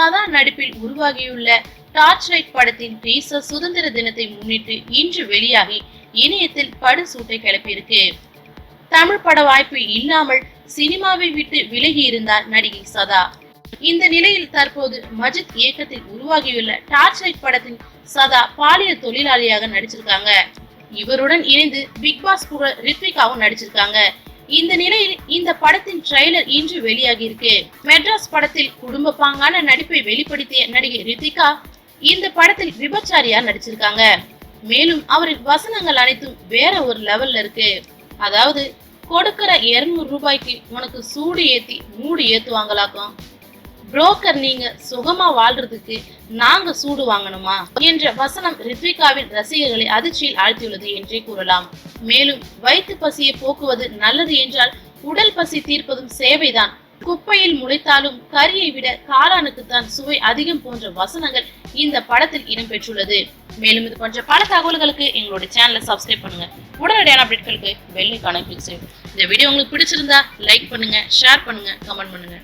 சதா நடிப்பில் உருவாகியுள்ள டார்ச் லைட் படத்தின் டீசர் சுதந்திர தினத்தை முன்னிட்டு இன்று வெளியாகி இணையத்தில் படுசூட்டை கிளப்பியிருக்கு. தமிழ் பட வாய்ப்பு இல்லாமல் சினிமாவை விட்டு விலகி இருந்தார் நடிகை சதா. இந்த நிலையில் தற்போது மஜித் இயக்கத்தில் உருவாகியுள்ள டார்ச் லைட் படத்தின் சதா பாலியல் தொழிலாளியாக நடிச்சிருக்காங்க. இவருடன் இணைந்து பிக் பாஸ் புகழ் ரித்விகாவும் நடிச்சிருக்காங்க. இந்த நிலையில் இந்த படத்தின் ட்ரெய்லர் இன்று வெளியாகி இருக்கு மெட்ராஸ் படத்தில் குடும்ப பாங்கான நடிப்பை வெளிப்படுத்திய நடிகை ரித்திகா இந்த படத்தில் விபச்சாரியா நடிச்சிருக்காங்க. மேலும் அவரின் வசனங்கள் அனைத்தும் வேற ஒரு லெவல்ல இருக்கு. அதாவது கொடுக்கிற 200 ரூபாய்க்கு உனக்கு சூடு ஏத்தி மூடு ஏத்துவாங்களாக்கும். புரோக்கர் நீங்க சுகமா வாழ்றதுக்கு நாங்க சூடு வாங்கணுமா? என்ற வசனம் ரித்விகாவின் ரசிகர்களை அதிர்ச்சியில் ஆழ்த்தியுள்ளது என்றே கூறலாம். மேலும் வயிற்று பசியை போக்குவது நல்லது என்றால் உடல் பசி தீர்ப்பதும் சேவைதான். குப்பையில் முளைத்தாலும் கரியை விட காளானுக்குத்தான் சுவை அதிகம் போன்ற வசனங்கள் இந்த படத்தில் இடம்பெற்றுள்ளது. மேலும் இது போன்ற பல தகவல்களுக்கு எங்களுடைய சேனலை சப்ஸ்கிரைப் பண்ணுங்க. உடனடியான அப்டேட்களுக்கு வெள்ளை கணக்கு இந்த வீடியோ உங்களுக்கு பிடிச்சிருந்தா லைக் பண்ணுங்க ஷேர் பண்ணுங்க கமெண்ட் பண்ணுங்க.